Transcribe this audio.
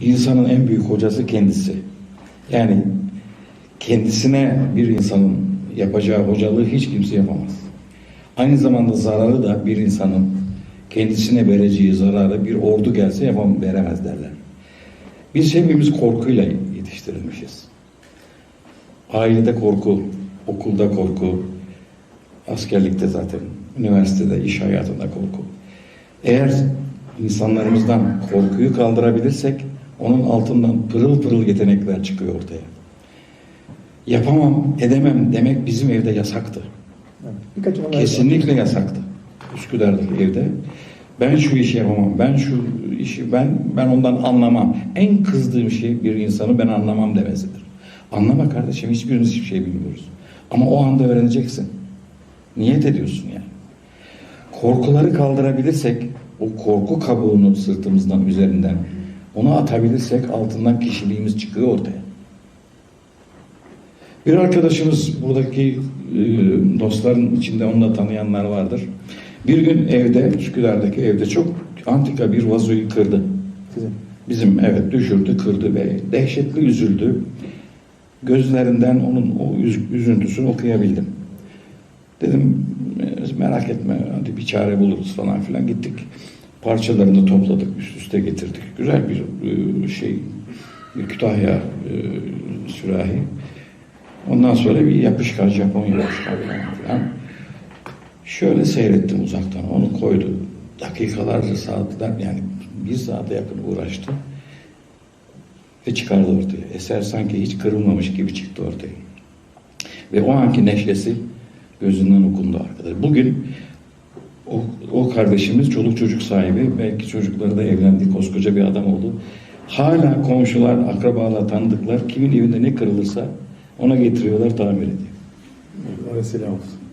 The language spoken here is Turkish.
insanın en büyük hocası kendisi. Yani kendisine bir insanın yapacağı hocalığı hiç kimse yapamaz. Aynı zamanda zararı da bir insanın kendisine vereceği zararı bir ordu gelse yapam veremez derler. Biz hepimiz korkuyla yetiştirilmişiz. Ailede korku, okulda korku, askerlikte zaten, üniversitede, iş hayatında korku. Eğer insanlarımızdan korkuyu kaldırabilirsek onun altından pırıl pırıl yetenekler çıkıyor ortaya. Yapamam, edemem demek bizim evde yasaktı. Birkaç Kesinlikle yasaktı. Üsküdar'daki evde. Ben şu işi yapamam, ben şu işi, ben ben ondan anlamam. En kızdığım şey bir insanı ben anlamam demesidir. Anlama kardeşim, hiçbirimiz hiçbir şey bilmiyoruz. Ama o anda öğreneceksin. Niyet ediyorsun yani. Korkuları kaldırabilirsek, o korku kabuğunu sırtımızdan, üzerinden onu atabilirsek altından kişiliğimiz çıkıyor ortaya. Bir arkadaşımız buradaki e, dostların içinde onu da tanıyanlar vardır. Bir gün evde, Üsküdar'daki evde çok antika bir vazoyu kırdı. Sizin. Bizim evet düşürdü, kırdı ve dehşetli üzüldü. Gözlerinden onun o üz- üzüntüsünü okuyabildim. Dedim "E, merak etme hadi bir çare buluruz falan filan gittik. Parçalarını topladık, üst üste getirdik. Güzel bir e, şey, bir Kütahya e, sürahi. Ondan sonra bir yapışkan, Japon yapışkan falan. Şöyle seyrettim uzaktan, onu koydu. Dakikalarca, saatler yani bir saate yakın uğraştı. Ve çıkardı ortaya. Eser sanki hiç kırılmamış gibi çıktı ortaya. Ve o anki neşesi gözünden okundu arkadaşlar. Bugün o, o kardeşimiz çoluk çocuk sahibi, belki çocukları da evlendi, koskoca bir adam oldu. Hala komşular, akrabalar, tanıdıklar kimin evinde ne kırılırsa ona getiriyorlar, tamir ediyor. Vesile olsun.